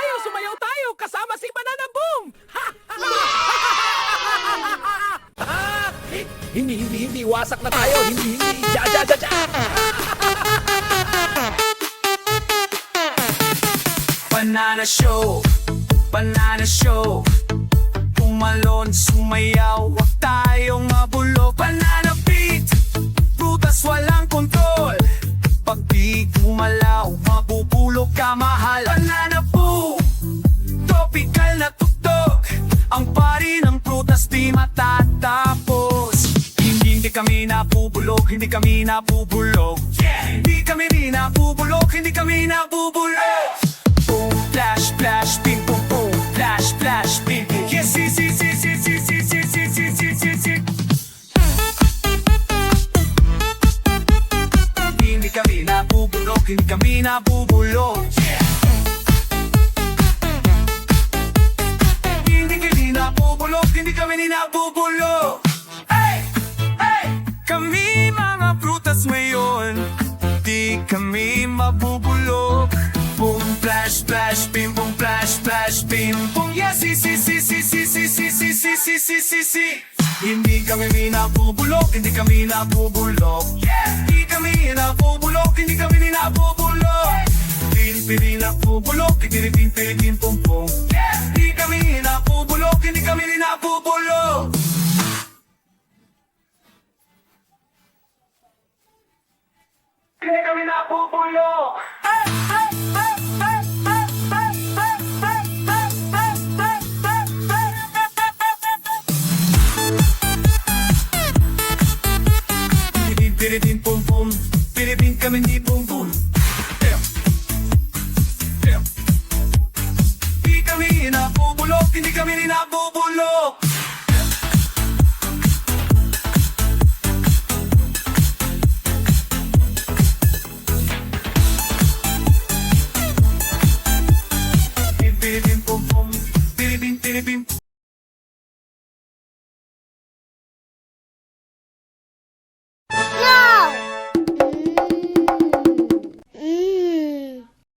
tayo! Sumayaw tayo! Kasama si Banana Boom! hindi, hindi, hindi! Wasak na tayo! Hindi, hindi! Ja, ja, ja, ja! Banana Show! Banana Show! Tumalon, sumayaw, wag tayong mabulo Banana Beat! Brutas walang kontrol Pag di gumalaw, mabubulok ka mahal Banana Beat! Kami nabubulok, hindi kami nabubulok Hindi kami rin nabubulok, hindi kami nabubulok Boom, flash, flash, ping, boom, boom Flash, flash, ping, yes, yes, yes, yes, yes, yes, yes, yes, yes, yes, yes, yes, yes. Hindi kami nabubulok, hindi kami nabubulok Hindi kami nabubulok, hindi kami ni kami mabubulok Boom, flash, flash, bim, boom, flash, flash, bim, boom Yes, si, si, si, si, si, si, si, si, si, si, si, si, si Hindi kami nabubulok, hindi kami nabubulok Hindi kami nabubulok, hindi kami nabubulok Pilipin nabubulok, Pilipin, Pilipin, pum, nabubulo. Piribin pum pum, piribin kami ni pum pum. Hindi kami nabubulok, hindi kami nabubulok.